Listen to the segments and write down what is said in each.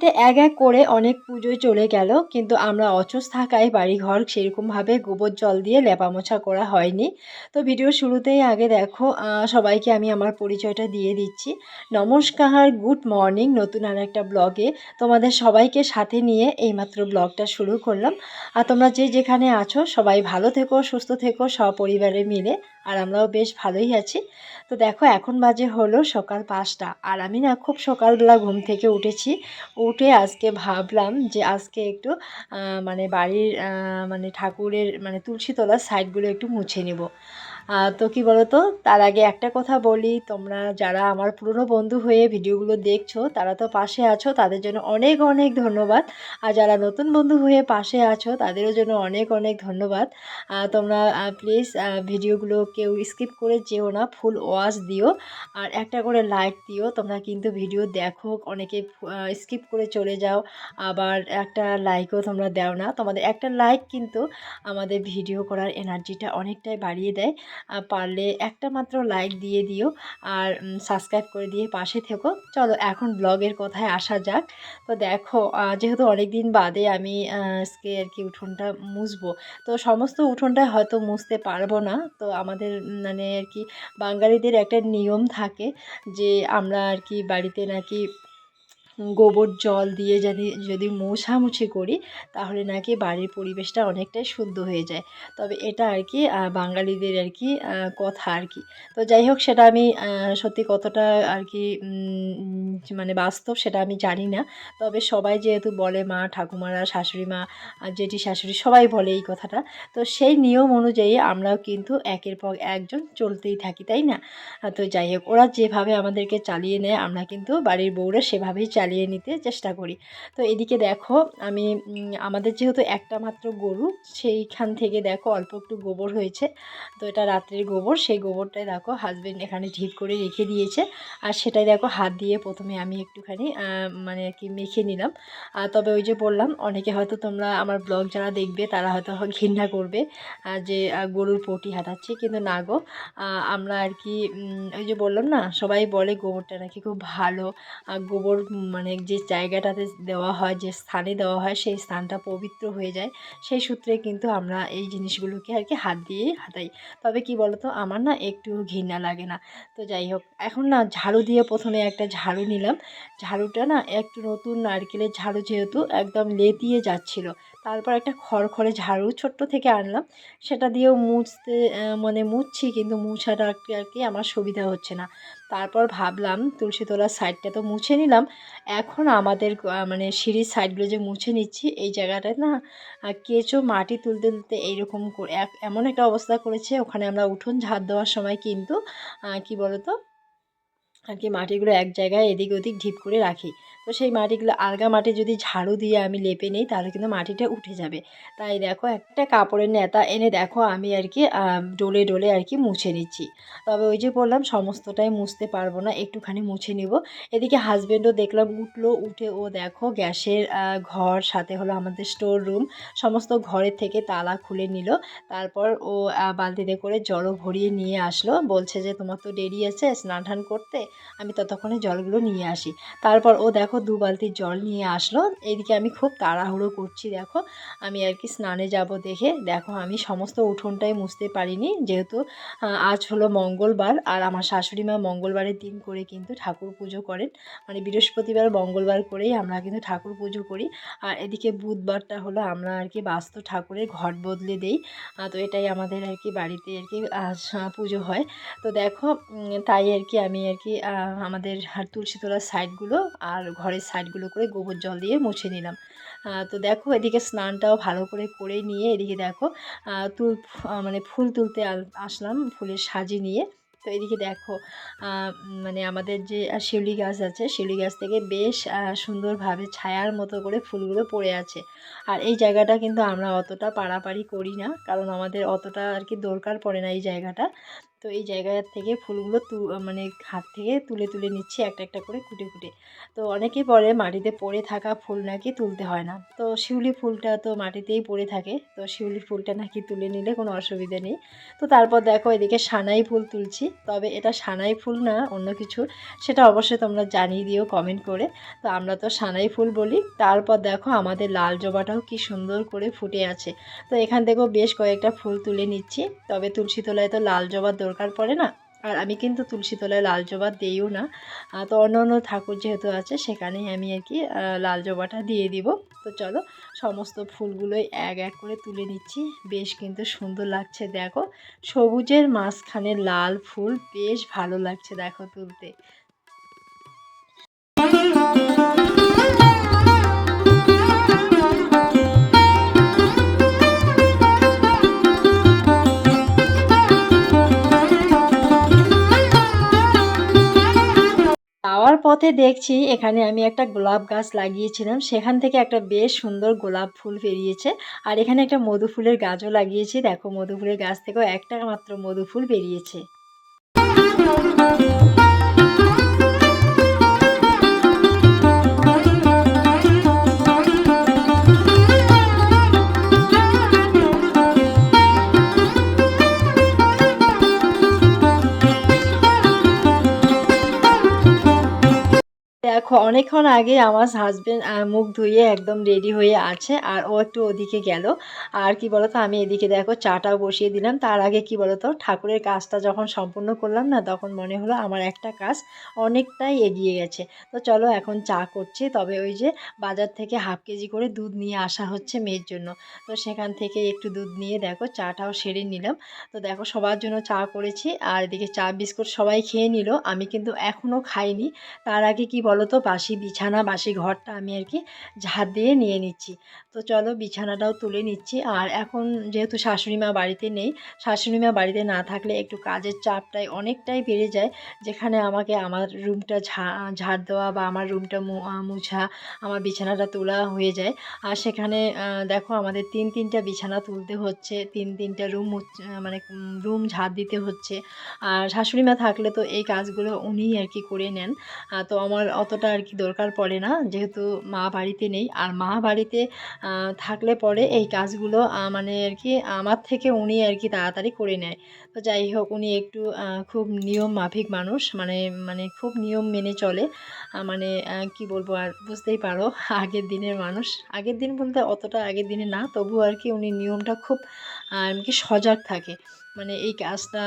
বাড়িতে এক এক করে অনেক পুজোয় চলে গেল, কিন্তু আমরা অচস থাকায় বাড়িঘর সেরকমভাবে গোবর জল দিয়ে লেপা মোছা করা হয়নি। তো ভিডিও শুরুতেই আগে দেখো সবাইকে আমি আমার পরিচয়টা দিয়ে দিচ্ছি। নমস্কার, গুড মর্নিং, নতুন আর একটা ব্লগে। তোমাদের সবাইকে সাথে নিয়ে এইমাত্র ব্লগটা শুরু করলাম। আর তোমরা যে যেখানে আছো, সবাই ভালো থেকো, সুস্থ থেকো, সপরিবারে মিলে। আর আমরাও বেশ ভালোই আছি। তো দেখো, এখন বাজে হলো সকাল পাঁচটা। আর আমি না খুব সকালবেলা ঘুম থেকে উঠেছি। উঠে আজকে ভাবলাম যে আজকে একটু মানে বাড়ির মানে ঠাকুরের মানে তুলসী তলার সাইডগুলো একটু মুছে নিব। তো কি বলো তো তার আগে একটা কথা বলি, তোমরা যারা আমার পুরনো বন্ধু হয়ে ভিডিওগুলো দেখছ, তারা তো পাশে আছো, তাদের জন্য অনেক অনেক ধন্যবাদ। আর যারা নতুন বন্ধু হয়ে পাশে আছো, তাদেরও জন্য অনেক অনেক ধন্যবাদ। তোমরা প্লিজ ভিডিওগুলো কেউ স্কিপ করে যেও না ফুল ওয়াচ দিও। আর একটা করে লাইক দিও, তোমরা কিন্তু ভিডিও দেখো, অনেকে স্কিপ করে চলে যাও, আবার একটা লাইকও তোমরা দাও না। তোমাদের একটা লাইক কিন্তু আমাদের ভিডিও করার এনার্জিটা অনেকটাই বাড়িয়ে দেয়। পারলে একটা মাত্র লাইক দিয়ে দিও আর সাবস্ক্রাইব করে দিয়ে পাশে থেকো। চলো এখন ব্লগের কথায় আসা যাক। তো দেখো যেহেতু অনেক দিন বাদে আমি আজকে আর কি উঠোনটা মুছবো, তো সমস্ত উঠোনটা হয়তো মুছতে পারব না। তো আমাদের মানে আর কি বাঙালিদের একটা নিয়ম থাকে যে আমরা আর কি বাড়িতে নাকি গোবর জল দিয়ে যদি যদি মোছামুছি করি, তাহলে নাকি বাড়ির পরিবেশটা অনেকটাই শুদ্ধ হয়ে যায়। তবে এটা আর কি বাঙালিদের আর কি কথা আর কি। তো যাই হোক, সেটা আমি সত্যি কতটা আর কি মানে বাস্তব সেটা আমি জানি না। তবে সবাই যেহেতু বলে মা, ঠাকুমারা, শাশুড়ি মা জেঠি, শাশুড়ি সবাই বলে এই কথাটা, তো সেই নিয়ম অনুযায়ী আমরাও কিন্তু একের পর একজন চলতেই থাকি, তাই না? তো যাই হোক, ওরা যেভাবে আমাদেরকে চালিয়ে নেয়, আমরা কিন্তু বাড়ির বউরা সেভাবেই চালিয়ে নিতে চেষ্টা করি। তো এদিকে দেখো, আমি আমাদের যেহেতু একটা মাত্র গরু, সেইখান থেকে দেখো অল্প একটু গোবর হয়েছে। তো এটা রাত্রের গোবর, সেই গোবরটাই দেখো হাজবেন্ড এখানে ঢিপ করে রেখে দিয়েছে। আর সেটাই দেখো হাত দিয়ে প্রথমে আমি একটুখানি মানে কি মেখে নিলাম। আর তবে ওই যে বললাম, অনেকে হয়তো তোমরা আমার ব্লগ যারা দেখবে, তারা হয়তো ঘৃণা করবে যে গরুর পটি হাতাচ্ছি কিন্তু না গো আমরা আর কি ওই যে বললাম না, সবাই বলে গোবরটা নাকি খুব ভালো। গোবর মানে যে জায়গাটাতে দেওয়া হয়, যে স্থানে দেওয়া হয়, সেই স্থানটা পবিত্র হয়ে যায়। সেই সূত্রে কিন্তু আমরা এই জিনিসগুলোকে আর কি হাত দিয়ে হাতাই তবে কি বলতো, আমার না একটু ঘৃণা লাগে না। তো যাই হোক, এখন না ঝাড়ু দিয়ে প্রথমে একটা ঝাড়ু নিলাম। ঝাড়ুটা না একটু নতুন নারকেলের ঝাড়ু যেহেতু একদম লেতিয়ে যাচ্ছিল। তারপর একটা খড়খড়ে ঝাড়ু ছোট্ট থেকে আনলাম। সেটা দিয়েও মুছতে মানে মুছছি কিন্তু মুছাটা আর কি আমার সুবিধা হচ্ছে না। তারপর ভাবলাম তুলসী তোলার সাইডটা তো মুছে নিলাম। এখন আমাদের মানে সিঁড়ির সাইডগুলো যে মুছে নিচ্ছি, এই জায়গাটায় না কেঁচো মাটি তুলতে তুলতে এইরকম এমন একটা অবস্থা করেছে। ওখানে আমরা উঠোন ঝাড় দেওয়ার সময় কিন্তু কি বলতো, আর কি মাটিগুলো এক জায়গায় এদিক ওদিক ঢিপ করে রাখি। তো সেই মাটিগুলো আলগা মাটি যদি ঝাড়ু দিয়ে আমি লেপে নিই, তাহলে কিন্তু মাটিটা উঠে যাবে। তাই দেখো, একটা কাপড়ের নেতা এনে দেখো, আমি আর কি ডোলে ডোলে আর কি মুছে নিচ্ছি। তবে ওই যে বললাম, সমস্তটাই মুছতে পারব না, একটুখানি মুছে নিব। এদিকে হাজবেন্ডও দেখলাম, উঠল, উঠে ও দেখো, গ্যাসের ঘর, সাথে হলো আমাদের স্টোর রুম, সমস্ত ঘরের থেকে তালা খুলে নিল। তারপর ও বালতিতে করে জলও ভরিয়ে নিয়ে আসলো। বলছে যে, তোমার তো দেরি আছে স্নান টান করতে, আমি ততক্ষণে জলগুলো নিয়ে আসি। তারপর ও দেখো দু বালতি জল নিয়ে আসলো। এইদিকে আমি খুব তাড়াহুড়ো করছি, দেখো। আমি আর কি স্নানে যাব দেখে। দেখো, আমি সমস্ত উঠোনটাই মুছতে পারিনি। যেহেতু আজ হলো মঙ্গলবার আর আমার শাশুড়ি মা মঙ্গলবারের দিন করে কিন্তু ঠাকুর পুজো করেন। মানে বৃহস্পতিবার, মঙ্গলবার করেই আমরা কিন্তু ঠাকুর পুজো করি। আর এদিকে বুধবারটা হলো আমরা আর কি বাস্তু ঠাকুরের ঘট বদলে দেই। তো এটাই আমাদের আর কি বাড়িতে আর কি পুজো হয়। তো দেখো তাই আর কি আমি আর কি আমাদের তুলসী তলার সাইডগুলো আর ঘরের সাইডগুলো করে গোবর জল দিয়ে মুছে নিলাম। তো দেখো এদিকে স্নানটাও ভালো করে করে নিয়ে এদিকে দেখো তুল মানে ফুল তুলতে আসলাম ফুলের সাজি নিয়ে। তো এদিকে দেখো মানে আমাদের যে শিউলি গাছ আছে, শিউলি গাছ থেকে বেশ সুন্দরভাবে ছায়ার মতো করে ফুলগুলো পড়ে আছে। আর এই জায়গাটা কিন্তু আমরা অতটা পাড়াপাড়ি করি না, কারণ আমাদের অতটা আর কি দরকার পড়ে না এই জায়গাটা। তো এই জায়গা থেকে ফুলগুলো তু মানে হাত থেকে তুলে তুলে নিচ্ছি একটা একটা করে কুটে কুটে। তো অনেকেই বলে মাটিতে পড়ে থাকা ফুল নাকি তুলতে হয় না। তো শিউলি ফুলটা তো মাটিতেই পড়ে থাকে। তো শিউলি ফুলটা নাকি তুলে নিলে কোনো অসুবিধা নেই। তো তারপর দেখো এদিকে সানাই ফুল তুলছি। তবে এটা সানাই ফুল না, অন্য কিছু। সেটা অবশ্যই তোমরা জানিয়ে দিও কমেন্ট করে। তো আমরা তো সানাই ফুল বলি। তারপর দেখো আমাদের লাল জবাটাও কি সুন্দর করে ফুটে আছে। তো এখান থেকেও বেশ কয়েকটা ফুল তুলে নিচ্ছি। তবে তুলসী তলায় তো লাল জবার দরকার পড়ে না। আর আমি কিন্তু তুলসী তলায় লাল জবা দিইও না। তো অন্য অন্য ঠাকুর যেহেতু আছে, সেখানেই আমি আর কি লাল জবাটা দিয়ে দিব। তো চলো, সমস্ত ফুলগুলোই এক এক করে তুলে নিচ্ছি। বেশ কিন্তু সুন্দর লাগছে, দেখো। সবুজের মাঝখানে লাল ফুল, বেশ ভালো লাগছে, দেখো তুলতে। পথে দেখছি এখানে আমি একটা গোলাপ গাছ লাগিয়েছিলাম। সেখান থেকে একটা বেশ সুন্দর গোলাপ ফুল বেরিয়েছে। আর এখানে একটা মধু ফুলের গাছও লাগিয়েছি। দেখো মধু ফুলের গাছ থেকেও একটা মাত্র মধু ফুল বেরিয়েছে। অনেকক্ষণ আগে আমার হাজবেন্ড মুখ ধুয়ে একদম রেডি হয়ে আছে আর ও একটু ওদিকে গেল। আর কি বলতো, আমি এদিকে দেখো চাটাও বসিয়ে দিলাম। তার আগে কি বলতো, ঠাকুরের কাজটা যখন সম্পূর্ণ করলাম না, তখন মনে হলো আমার একটা কাজ অনেকটাই এগিয়ে গেছে। তো চলো এখন চা করছি। তবে ওই যে বাজার থেকে হাফ কেজি করে দুধ নিয়ে আসা হচ্ছে মেয়ের জন্য। তো সেখান থেকে একটু দুধ নিয়ে দেখো চাটাও সেরে নিলাম। তো দেখো সবার জন্য চা করেছি। আর এদিকে চা, বিস্কুট সবাই খেয়ে নিল। আমি কিন্তু এখনও খাইনি। তার আগে কি বলো তো বাসি বিছানা বাসি ঘরটা আমি আর কি ঝাড় দিয়ে নিয়ে নিচ্ছি। তো চলো বিছানাটাও তুলে নিচ্ছি। আর এখন যেহেতু শাশুড়ি মা বাড়িতে নেই, শাশুড়ি মা বাড়িতে না থাকলে একটু কাজের চাপটাই অনেকটাই বেড়ে যায়। যেখানে আমাকে আমার রুমটা ঝাড় দেওয়া বা আমার রুমটা মুছা, আমার বিছানাটা তোলা হয়ে যায়। আর সেখানে দেখো আমাদের তিন তিনটা বিছানা তুলতে হচ্ছে, তিন তিনটা রুম মানে রুম ঝাড় দিতে হচ্ছে। আর শাশুড়ি মা থাকলে তো এই কাজগুলো উনিই আর কি করে নেন। তো আমার অতটা আর কি দরকার পড়ে না। যেহেতু মা বাড়িতে নেই আর মা বাড়িতে থাকলে পরে এই কাজগুলো মানে আর কি আমার থেকে উনি আর কি তাড়াতাড়ি করে নেয়। তো যাই হোক উনি একটু খুব নিয়ম মাফিক মানুষ মানে মানে খুব নিয়ম মেনে চলে। মানে কি বলব আর বুঝতেই পারো আগের দিনের মানুষ। আগের দিন বলতে অতটা আগের দিনে না তবু আর কি উনি নিয়মটা খুব আহ, কি সজাগ থাকে। মানে এই কাজটা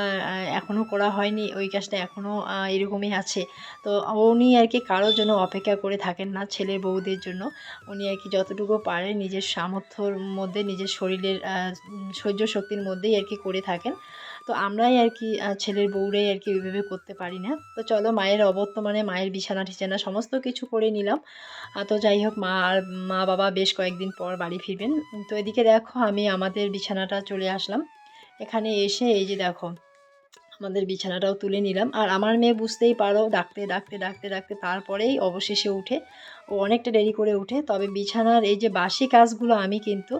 এখনও করা হয়নি, ওই কাজটা এখনও এরকমই আছে। তো উনি আর কি কারোর জন্য অপেক্ষা করে থাকেন না ছেলের বউদের জন্য। উনি আর কি যতটুকু পারে নিজের সামর্থ্যর মধ্যে, নিজের শরীরের সহ্য শক্তির মধ্যেই আর কি করে থাকেন। তো আমরাই আর কি ছেলের বউরাই আর কি ওইভাবে করতে পারি না। তো চলো মায়ের অবর্তমানে, মায়ের বিছানা টিছানা সমস্ত কিছু করে নিলাম। তো যাই হোক, মা আর মা বাবা বেশ কয়েকদিন পর বাড়ি ফিরবেন। তো এদিকে দেখো আমি আমাদের বিছানাটা চলে আসলাম। এখানে এসে এই যে দেখো, আমাদের বিছানাটাও তুলে নিলাম। আর আমার মেয়ে বুঝতেই পারো, ডাকতে ডাকতে ডাকতে ডাকতে তারপরেই অবশেষে উঠে, ও অনেকটা দেরি করে উঠে। তবে বিছানার এই যে বাসি কাজগুলো আমি কিন্তু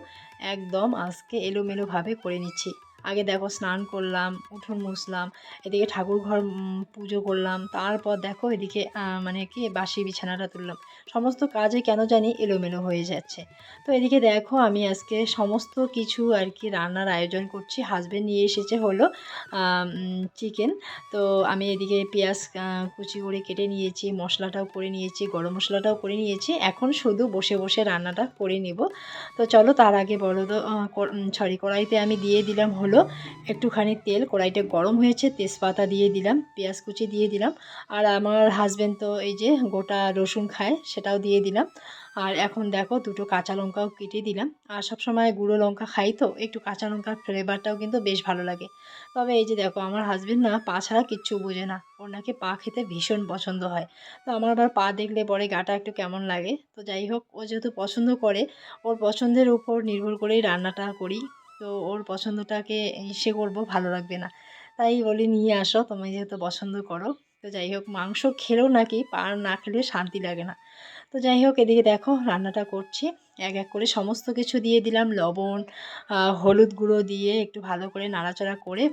একদম আজকে এলোমেলোভাবে করে নিচ্ছি। আগে দেখো স্নান করলাম, উঠোন মুছলাম, এদিকে ঠাকুর ঘর পুজো করলাম, তারপর দেখো এদিকে মানে কি বাসি বিছানাটা তুললাম। সমস্ত কাজে কেন জানি এলোমেলো হয়ে যাচ্ছে। তো এদিকে দেখো আমি আজকে সমস্ত কিছু আর কি রান্নার আয়োজন করছি। হাজবেন্ড নিয়ে এসেছে হলো চিকেন তো আমি এদিকে পেঁয়াজ কুচি করে কেটে নিয়েছি, মশলাটাও করে নিয়েছি, গরম মশলাটাও করে নিয়েছি। এখন শুধু বসে বসে রান্নাটা করে নিব। তো চলো তার আগে বলো তো সরি কড়াইতে আমি দিয়ে দিলাম হলো একটুখানি তেল, কড়াইটা গরম হয়েছে, তেজপাতা দিয়ে দিলাম, পেঁয়াজ কুচি দিয়ে দিলাম, আর আমার হাজবেন্ড তো এই যে গোটা রসুন খায়, সেটাও দিয়ে দিলাম, আর এখন দেখো দুটো কাঁচা লঙ্কাও কেটে দিলাম, আর সব সময় গুঁড়ো লঙ্কা খাই তো, একটু কাঁচা লঙ্কার ফ্লেভারটাও কিন্তু বেশ ভালো লাগে, তবে এই যে দেখো আমার হাজবেন্ড না পা ছাড়া কিচ্ছু বোঝে না, ওর নাকি পা খেতে ভীষণ পছন্দ হয়, তো আমার আবার পা দেখলে পরে গাটা একটু কেমন লাগে, তো যাই হোক, ও যেহেতু পছন্দ করে, ওর পছন্দের উপর নির্ভর করেই রান্নাটা করি তো ওর পছন্দটাকে সে করব, ভালো লাগবে না। তাই বলি নিয়ে আসো, তুমি যেহেতু পছন্দ করো। তো যাই হোক, মাংস খেলেও নাকি পা না খেলে শান্তি লাগে না। তো যাই হোক, এদিকে দেখো রান্নাটা করছি। এক এক করে সমস্ত কিছু দিয়ে দিলাম, লবণ হলুদ গুঁড়ো দিয়ে একটু ভালো করে নাড়াচাড়া করে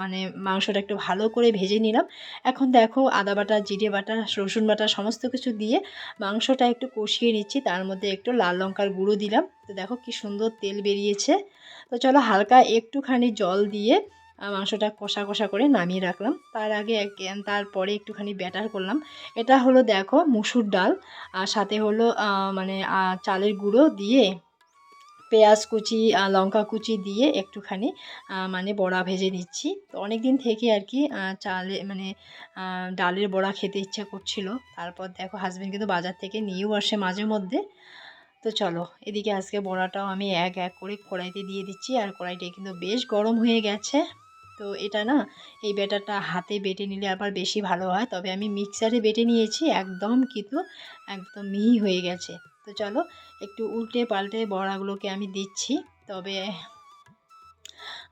মানে মাংসটা একটু ভালো করে ভেজে নিলাম। এখন দেখো আদা বাটা, জিরে বাটা, রসুন বাটা সমস্ত কিছু দিয়ে মাংসটা একটু কষিয়ে নিচ্ছি। তার মধ্যে একটু লাল লঙ্কার গুঁড়ো দিলাম। তো দেখো কি সুন্দর তেল বেরিয়েছে। তো চলো হালকা একটুখানি জল দিয়ে মাংসটা কষা কষা করে নামিয়ে রাখলাম। তার আগে তারপরে একটুখানি ব্যাটার করলাম। এটা হলো দেখো মুসুর ডাল, আর সাথে হলো মানে চালের গুঁড়ো দিয়ে পেঁয়াজ কুচি লঙ্কা কুচি দিয়ে একটুখানি মানে বড়া ভেজে নিচ্ছি। তো অনেক দিন থেকে আর কি চালে মানে ডালের বড়া খেতে ইচ্ছা করছিল। তারপর দেখো হাজব্যান্ড কিন্তু বাজার থেকে নিয়েও আসে মাঝে মধ্যে তো চলো, এদিকে আজকে বড়াটাও আমি এক এক করে কড়াইতে দিয়ে দিচ্ছি, আর কড়াইটা কিন্তু বেশ গরম হয়ে গেছে। তো এটা না, এই ব্যাটারটা হাতে বেটে নিলে আবার বেশি ভালো হয়, তবে আমি মিক্সারে বেটে নিয়েছি, একদম কিন্তু একদম মিহি হয়ে গেছে। তো চলো, একটু উল্টে পাল্টে বড়াগুলোকে আমি দিচ্ছি, তবে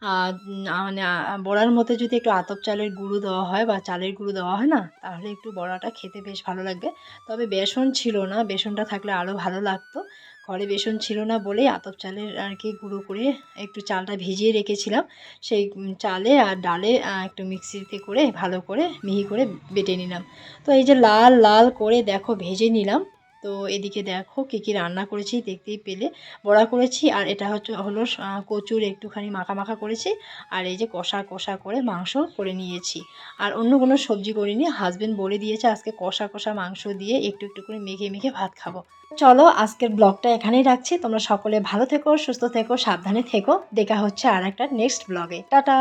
মানে বড়ার মধ্যে যদি একটু আতপ চালের গুঁড়ো দেওয়া হয় বা চালের গুঁড়ো দেওয়া হয় না, তাহলে একটু বড়াটা খেতে বেশ ভালো লাগবে। তবে বেসন ছিল না, বেসনটা থাকলে আরও ভালো লাগতো। ঘরে বেসন ছিল না বলেই আতপ চালের আর কি গুঁড়ো করে একটু চালটা ভিজিয়ে রেখেছিলাম। সেই চালে আর ডালে একটু মিক্সিতে করে ভালো করে মিহি করে বেটে নিলাম। তো এই যে লাল লাল করে দেখো ভেজে নিলাম। তো এদিকে দেখো কী কী রান্না করেছি দেখতেই পেলে। বড়া করেছি আর এটা হচ্ছে, হলো কচুর একটুখানি মাখা মাখা করেছি। আর এই যে কষা কষা করে মাংস করে নিয়েছি। আর অন্য কোনো সবজি করিনি হাজবেন্ড বলে দিয়েছে আজকে কষা কষা মাংস দিয়ে একটু একটু করে মেখে মেখে ভাত খাব। চলো আজকের ব্লগটা এখানেই রাখছি। তোমরা সকলে ভালো থেকো, সুস্থ থেকো, সাবধানে থেকো। দেখা হচ্ছে আর একটা নেক্সট ব্লগে। টাটা!